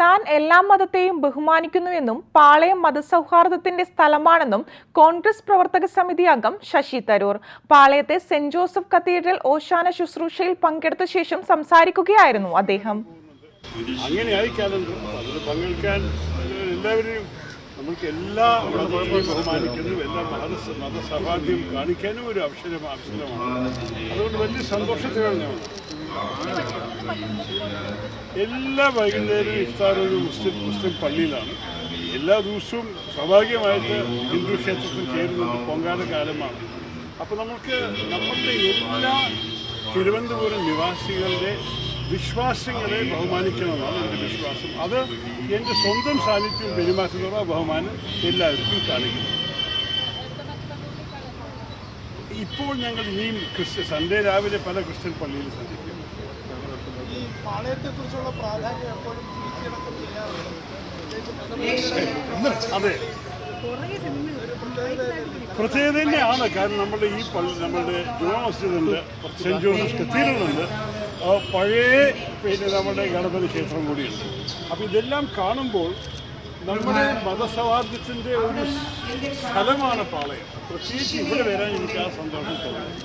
താൻ എല്ലാ മതത്തെയും ബഹുമാനിക്കുന്നുവെന്നും പാളയം മതസൗഹാർദ്ദത്തിന്റെ സ്ഥലമാണെന്നും കോൺഗ്രസ് പ്രവർത്തക സമിതി അംഗം ശശി തരൂർ. പാളയത്തെ സെന്റ് ജോസഫ് കത്തീഡ്രൽ ഓശാന ശുശ്രൂഷയിൽ പങ്കെടുത്ത ശേഷം സംസാരിക്കുകയായിരുന്നു അദ്ദേഹം. അങ്ങനെ അതിൽ പങ്കെടുക്കാൻ എല്ലാവരെയും നമുക്ക് എല്ലാ മതത്തെയും ബഹുമാനിക്കുന്നു. എല്ലാ മത മതസൗഹാർദ്യം കാണിക്കാനും ഒരു അവസരം ആവശ്യമാണ് അതുകൊണ്ട് വലിയ സന്തോഷത്തിലാണ് ഞാൻ എല്ലാ വൈകുന്നേരവും ഇഫ്താർ ഒരു മുസ്ലിം മുസ്ലിം പള്ളിയിലാണ്. എല്ലാ ദിവസവും സ്വാഭാവികമായിട്ട് ഹിന്ദു ക്ഷേത്രത്തിൽ കയറുന്നത് പൊങ്കാല കാലമാണ്. അപ്പോൾ നമുക്ക് നമ്മുടെ എല്ലാ തിരുവനന്തപുരം നിവാസികളുടെ വിശ്വാസങ്ങളെ ബഹുമാനിക്കണമെന്നാണ് എന്റെ വിശ്വാസം. അത് എന്റെ സ്വന്തം സാന്നിധ്യം പെരുമാറ്റത്തോടെ ബഹുമാനം എല്ലാവർക്കും കാണിക്കുന്നു. ഇപ്പോൾ ഞങ്ങൾ ഇനിയും ക്രിസ്ത്യൻ സൺഡേ രാവിലെ പല ക്രിസ്ത്യൻ പള്ളിയിൽ സന്ധിക്കും പാളയത്തെക്കുറിച്ചുള്ള പ്രാധാന്യം എപ്പോഴും തിരിച്ചടക്കം ചെയ്യാറുണ്ട്. അതെ. പ്രത്യേകത തന്നെയാണ് കാരണം നമ്മുടെ ഈ പള്ളി നമ്മുടെ ജുമാ മസ്ജിദ് ഉണ്ട് സെന്റ് ജോസഫ് കത്തീഡ്രലുണ്ട്. പഴയ പിന്നെ നമ്മുടെ ഗണപതി ക്ഷേത്രം കൂടിയുണ്ട്. അപ്പോൾ ഇതെല്ലാം കാണുമ്പോൾ നമ്മുടെ മതസൗഹാർദ്ദത്തിന്റെ ഒരു സ്ഥലമാണ് പാളയം. പ്രത്യേകിച്ച് ഇവിടെ വരാൻ എനിക്ക് ആ സന്തോഷം തോന്നുന്നു